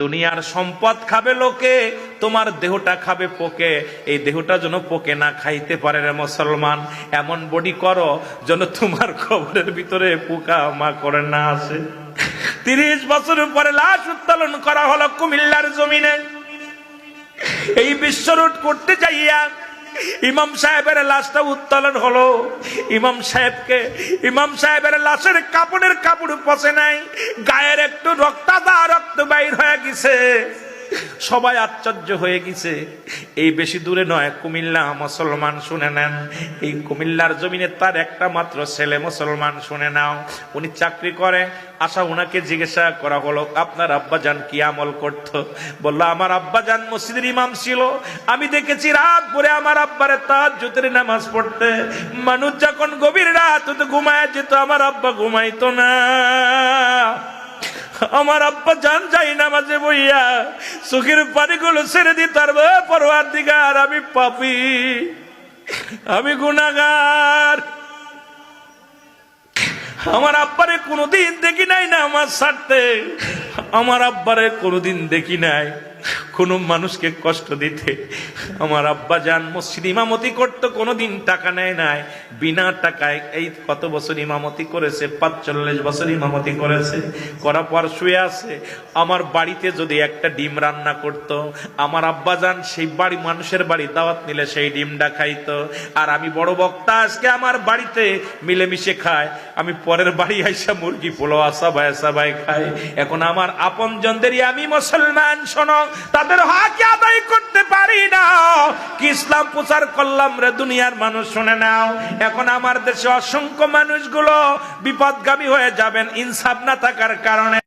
দুনিয়ার সম্পদ খাবে লোকে, তোমার দেহটা খাবে পোকে। এই দেহটা যেন পোকে না খাইতে পারে রে মুসলমান। এমন বডি করো যেন তোমার খবরের ভিতরে পোকা মা করে না আসে। তিরিশ বছরের পরে লাশ উত্তোলন করা হলো কুমিল্লার জমিনে। এই বিশ্বরোড করতে যাইয়া ইমাম সাহেবের লাশটা উত্তোলন হলো। ইমাম সাহেবকে, ইমাম সাহেবের লাশের কাপড়ের কাপড় পচে নাই। গায়ের একটু রক্তাদা রক্ত হয়ে গেছে সবাই আশ্চর্য হয়ে গেছে। এই বেশি দূরে নয়, কুমিল্লা মুসলমান, শুনে নেন। এই কুমিল্লার জমিনে তার একটা মাত্র ছেলে মুসলমান, শুনে নাও। উনি চাকরি করে। আশা উনাকে জিজ্ঞাসা করা হলো, আপনার আব্বাজান কি আমল করত? বলল, আমার আব্বাজান মসজিদের ইমাম ছিল। আমি দেখেছি রাত ভরে আমার আব্বারে তার জুতের নামাজ পড়তে। মানুষ যখন গভীর রাত ঘুমায় যেত, আমার আব্বা ঘুমাইতো না। আমার আব্বা জান যাই না মাঝে বইয়া, চোখের পানিগুলো ছেড়ে দি, তার পরোয়ার দিগার আমি পাপি, আমি গুনাগার। আমার আব্বারে কোনোদিন দেখি নাই না আমার ছাড়তে, আমার আব্বারে কোনোদিন দেখি নাই। কোনো মানুষকে কষ্ট দিতে, আমার আব্বা যান মসজিদ ইমামতি করতো, কোনোদিন টাকা নেয় নাই। বিনা টাকায় এই কত বছর ইমামতি করেছে? পাঁচচল্লিশ বছর ইমামতি করেছে। করার পর শুয়ে আছে। আমার বাড়িতে যদি একটা ডিম রান্না করত, আমার আব্বা যান সেই বাড়ি মানুষের বাড়ি দাওয়াত নিলে সেই ডিমটা খাইতো। আর আমি বড় বক্তা, আজকে আমার বাড়িতে মিলেমিশে খায়। আমি পরের বাড়ি আইসা মুরগি পোলো আসা ভাই আসা ভাই খাই। এখন আমার আপন জনদেরই আমি মুসলমান, শোনো, তাদের হক আদায় করতে পারি না। কি ইসলাম প্রচার করলাম রে দুনিয়ার মানুষ শুনে নাও। এখন আমার দেশে অসংখ্য মানুষগুলো বিপদগামী হয়ে যাবেন, ইনসাফ না থাকার কারণে।